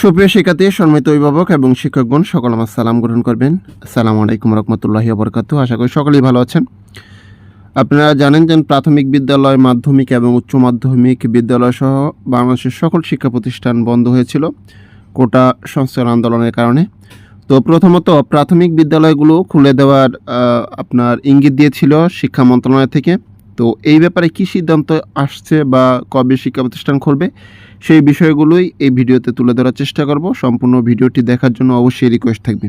সুপ্রিয় শিক্ষার্থী সম্মিত অভিভাবক এবং শিক্ষকগণ, সকল আমার সালাম গ্রহণ করবেন। আসসালামু আলাইকুম রহমতুল্লাহি বরকাতু আশা করি সকলেই ভালো আছেন। আপনারা জানেন যে প্রাথমিক বিদ্যালয়, মাধ্যমিক এবং উচ্চ মাধ্যমিক বিদ্যালয় সহ বাংলাদেশের সকল শিক্ষা প্রতিষ্ঠান বন্ধ হয়েছিল কোটা সংস্কার আন্দোলনের কারণে। তো প্রথমত প্রাথমিক বিদ্যালয়গুলো খুলে দেওয়ার আপনার ইঙ্গিত দিয়েছিল শিক্ষা মন্ত্রণালয় থেকে। তো এই ব্যাপারে কী সিদ্ধান্ত আসছে বা কবে শিক্ষা প্রতিষ্ঠান খুলবে, সেই বিষয়গুলোই এই ভিডিওতে তুলে ধরার চেষ্টা করব। সম্পূর্ণ ভিডিওটি দেখার জন্য অবশ্যই রিকোয়েস্ট থাকবে।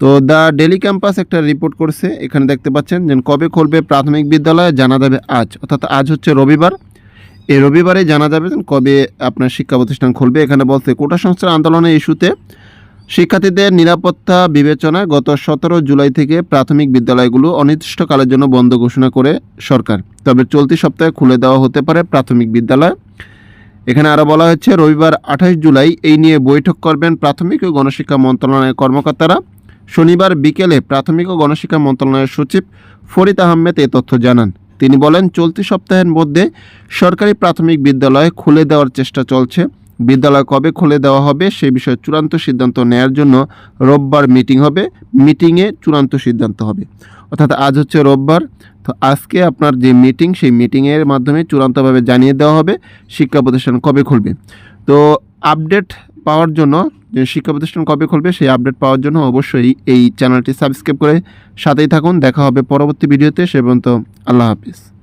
তো দ্য ডেলি ক্যাম্পাস একটা রিপোর্ট করছে, এখানে দেখতে পাচ্ছেন যে কবে খুলবে প্রাথমিক বিদ্যালয় জানা যাবে আজ, অর্থাৎ আজ হচ্ছে রবিবার। এই রবিবারে জানা যাবে কবে আপনার শিক্ষা প্রতিষ্ঠান খুলবে। এখানে বলছে, কোটা সংস্থার আন্দোলনের ইস্যুতে শিক্ষার্থীদের নিরাপত্তা বিবেচনায় গত সতেরো জুলাই থেকে প্রাথমিক বিদ্যালয়গুলো অনির্দিষ্টকালের জন্য বন্ধ ঘোষণা করে সরকার। তবে চলতি সপ্তাহে খুলে দেওয়া হতে পারে প্রাথমিক বিদ্যালয়। এখানে আরও বলা হচ্ছে রবিবার আঠাশ জুলাই এই নিয়ে বৈঠক করবেন প্রাথমিক ও গণশিক্ষা মন্ত্রণালয়ের কর্মকর্তারা। শনিবার বিকেলে প্রাথমিক ও গণশিক্ষা মন্ত্রণালয়ের সচিব ফরিদ আহমেদ এ তথ্য জানান। তিনি বলেন, চলতি সপ্তাহের মধ্যে সরকারি প্রাথমিক বিদ্যালয় খুলে দেওয়ার চেষ্টা চলছে। বিদ্যালয় কবে খুলে দেওয়া হবে সে বিষয়ে চূড়ান্ত সিদ্ধান্ত নেয়ার জন্য রোববার মিটিং হবে। মিটিংয়ে চূড়ান্ত সিদ্ধান্ত হবে। অর্থাৎ আজ হচ্ছে রোববার। তো আজকে আপনার যে মিটিং, সেই মিটিংয়ের মাধ্যমে চূড়ান্তভাবে জানিয়ে দেওয়া হবে শিক্ষা প্রতিষ্ঠান কবে খুলবে। তো আপডেট পাওয়ার জন্য, যে শিক্ষা প্রতিষ্ঠান কবে খুলবে, সেই আপডেট পাওয়ার জন্য অবশ্যই এই চ্যানেলটি সাবস্ক্রাইব করে সাথেই থাকুন। দেখা হবে পরবর্তী ভিডিওতে। সে পর্যন্ত আল্লাহ হাফিজ।